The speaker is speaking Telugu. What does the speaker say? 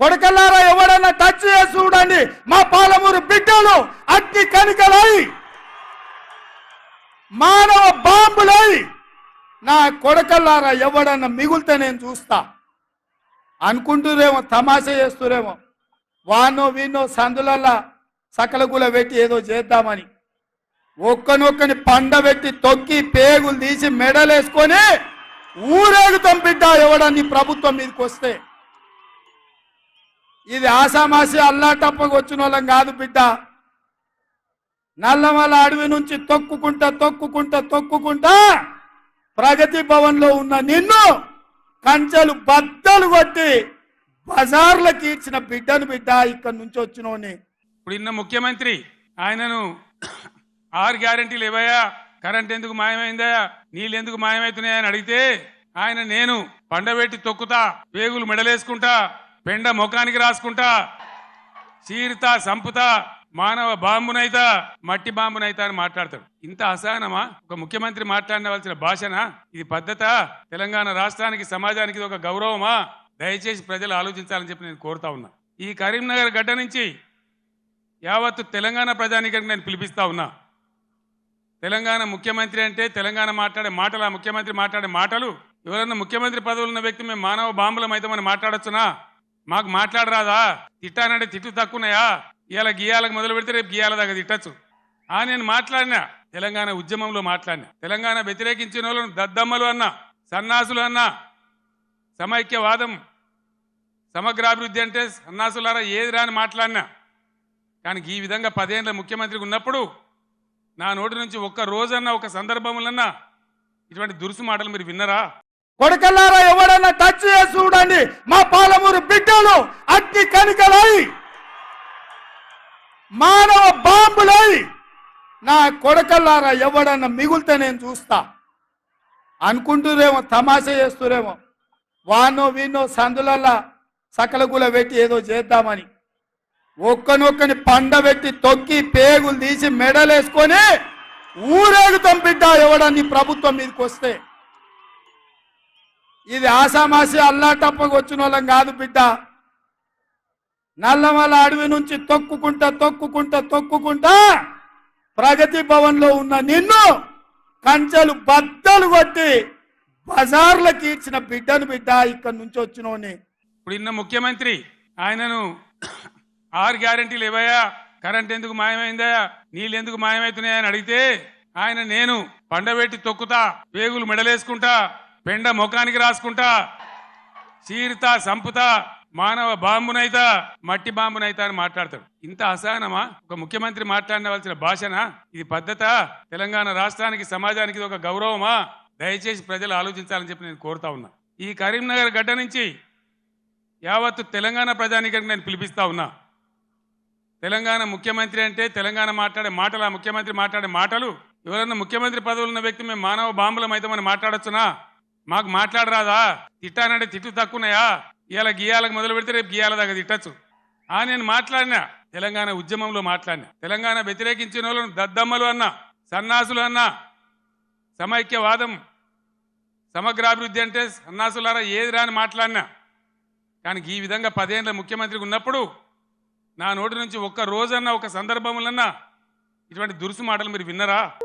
కొడకల్లారా ఎవడన్నా టచ్ చేసి చూడండి. మా పాలమూరు బిడ్డలు అగ్ని కనికలై మానవ బాంబులై. నా కొడకల్లారా ఎవడన్నా మిగులుతే నేను చూస్తా. అనుకుంటురేమో తమాషా చేస్తురేమో. వానో వీనో సందులల్లా సకలగుల పెట్టి ఏదో చేద్దామని. ఒక్కనొక్కని పండబెట్టి తొక్కి పేగులు తీసి మెడలేసుకొని ఊరేగుతాం బిడ్డ ఎవడని ప్రభుత్వం మీదకి వస్తే ఇది ఆసామాసి అల్లాటప్పకు వచ్చిన వాళ్ళం కాదు బిడ్డ. నల్లమల అడవి నుంచి తొక్కుకుంటా తొక్కుకుంటా తొక్కుకుంటా ప్రగతి భవన్లో ఉన్న నిన్ను కంచెలు బద్దలు కొట్టి బజార్లకి ఇచ్చిన బిడ్డను బిడ్డ ఇక్కడ నుంచి వచ్చినోని ఇప్పుడు ఇన్న ముఖ్యమంత్రి ఆయనను ఆరు గ్యారంటీలు ఇవ్వయా? కరెంట్ ఎందుకు మాయమైందా? నీళ్ళు ఎందుకు మాయమవుతున్నాయని అని అడిగితే ఆయన నేను పండబెట్టి తొక్కుతా వేగులు మెడలేసుకుంటా పెండ ముఖానికి రాసుకుంటా. చీరుతా సంపుతా మానవ బాంబునైతా మట్టి బాంబునైతా అని మాట్లాడతాడు. ఇంత అసహనమా? ఒక ముఖ్యమంత్రి మాట్లాడవలసిన భాషనా? ఇది పద్ధత? తెలంగాణ రాష్ట్రానికి సమాజానికి ఇది ఒక గౌరవమా? దయచేసి ప్రజలు ఆలోచించాలని చెప్పి నేను కోరుతా ఉన్నా. ఈ కరీంనగర్ గడ్డ నుంచి యావత్తు తెలంగాణ ప్రజానికానికి నేను పిలిపిస్తా ఉన్నా. తెలంగాణ ముఖ్యమంత్రి అంటే తెలంగాణ మాట్లాడే మాటలు ఆ ముఖ్యమంత్రి మాట్లాడే మాటలు ఎవరన్నా ముఖ్యమంత్రి పదవులు ఉన్న వ్యక్తి మేము మానవ బాంబులం అయితే మనం మాట్లాడొచ్చునా? మాకు మాట్లాడరాదా? తిట్టానంటే తిట్టు తక్కువనాయా ఇవాళ గీయాలకు మొదలు పెడితే రేపు గీయాల దాకా తిట్టచ్చు. ఆ నేను మాట్లాడినా. తెలంగాణ ఉద్యమంలో మాట్లాడినా. తెలంగాణ వ్యతిరేకించిన వాళ్ళను దద్దమ్మలు అన్నా సన్నాసులు అన్నా సమైక్యవాదం సమగ్రాభివృద్ధి అంటే సన్నాసులారా ఏది రాని మాట్లాడినా. కానీ ఈ విధంగా పదేళ్ళ ముఖ్యమంత్రి ఉన్నప్పుడు నా నోటి నుంచి ఒక్క రోజన్నా ఒక సందర్భములన్నా ఇటువంటి దురుసు మాటలు మీరు విన్నరా? కొడకల్లారా ఎవడన్నా టచ్ చేసి చూడండి. మా పాలమూరు బిడ్డలు అగ్ని కనికలై మానవ బాంబులై నా కొడకల్లారా ఎవడన్నా మిగులుతే నేను చూస్తా. అనుకుంటురేమో తమాషా చేస్తురేమో. వానో వీనో సందులల్లా సకలగుల పెట్టి ఏదో చేద్దామని. ఒక్కనొక్కని పండబెట్టి తొక్కి పేగులు తీసి మెడలేసుకొని ఊరేగుతాం బిడ్డ ఎవడని ప్రభుత్వం మీదకి వస్తే ఇది ఆసామాసి అల్లాటప్పకు వచ్చిన వాళ్ళం కాదు బిడ్డ. నల్లమల అడవి నుంచి తొక్కుకుంటా తొక్కుకుంటా తొక్కుకుంటా ప్రగతి భవన్లో ఉన్న నిన్ను కంచెలు బద్దలు కొట్టి బజార్లకి ఇచ్చిన బిడ్డను బిడ్డ ఇక్కడ నుంచి వచ్చినోని ఇప్పుడు ఇన్న ముఖ్యమంత్రి ఆయనను ఆరు గ్యారంటీలు ఇవ్వయా? కరెంట్ ఎందుకు మాయమైందా? నీళ్ళు ఎందుకు మాయమవుతున్నాయని అని అడిగితే ఆయన నేను పండబెట్టి తొక్కుతా వేగులు మెడలేసుకుంటా పెండ ముఖానికి రాసుకుంటా. చీరుతా సంపుతా మానవ బాంబునైతా మట్టి బాంబునైతా అని మాట్లాడతాడు. ఇంత అసహనమా? ఒక ముఖ్యమంత్రి మాట్లాడవలసిన భాషనా? ఇది పద్ధత? తెలంగాణ రాష్ట్రానికి సమాజానికి ఇది ఒక గౌరవమా? దయచేసి ప్రజలు ఆలోచించాలని చెప్పి నేను కోరుతా ఉన్నా. ఈ కరీంనగర్ గడ్డ నుంచి యావత్తు తెలంగాణ ప్రజానికానికి నేను పిలిపిస్తా ఉన్నా. తెలంగాణ ముఖ్యమంత్రి అంటే తెలంగాణ మాట్లాడే మాటలు ఆ ముఖ్యమంత్రి మాట్లాడే మాటలు ఎవరన్నా ముఖ్యమంత్రి పదవులు ఉన్న వ్యక్తి మేము మానవ బాంబులం అయితే మనం మాట్లాడొచ్చునా? మాకు మాట్లాడరాదా? తిట్టానంటే తిట్టు తక్కువనాయా ఇవాళ గీయాలకు మొదలు పెడితే రేపు గీయాల దాకా తిట్టచ్చు. ఆ నేను మాట్లాడినా. తెలంగాణ ఉద్యమంలో మాట్లాడినా. తెలంగాణ వ్యతిరేకించిన వాళ్ళను దద్దమ్మలు అన్నా సన్నాసులు అన్నా సమైక్యవాదం సమగ్రాభివృద్ధి అంటే సన్నాసులారా ఏది రాని మాట్లాడినా. కానీ ఈ విధంగా పదేళ్ళ ముఖ్యమంత్రి ఉన్నప్పుడు నా నోటి నుంచి ఒక్క రోజన్నా ఒక సందర్భములన్నా ఇటువంటి దురుసు మాటలు మీరు విన్నరా?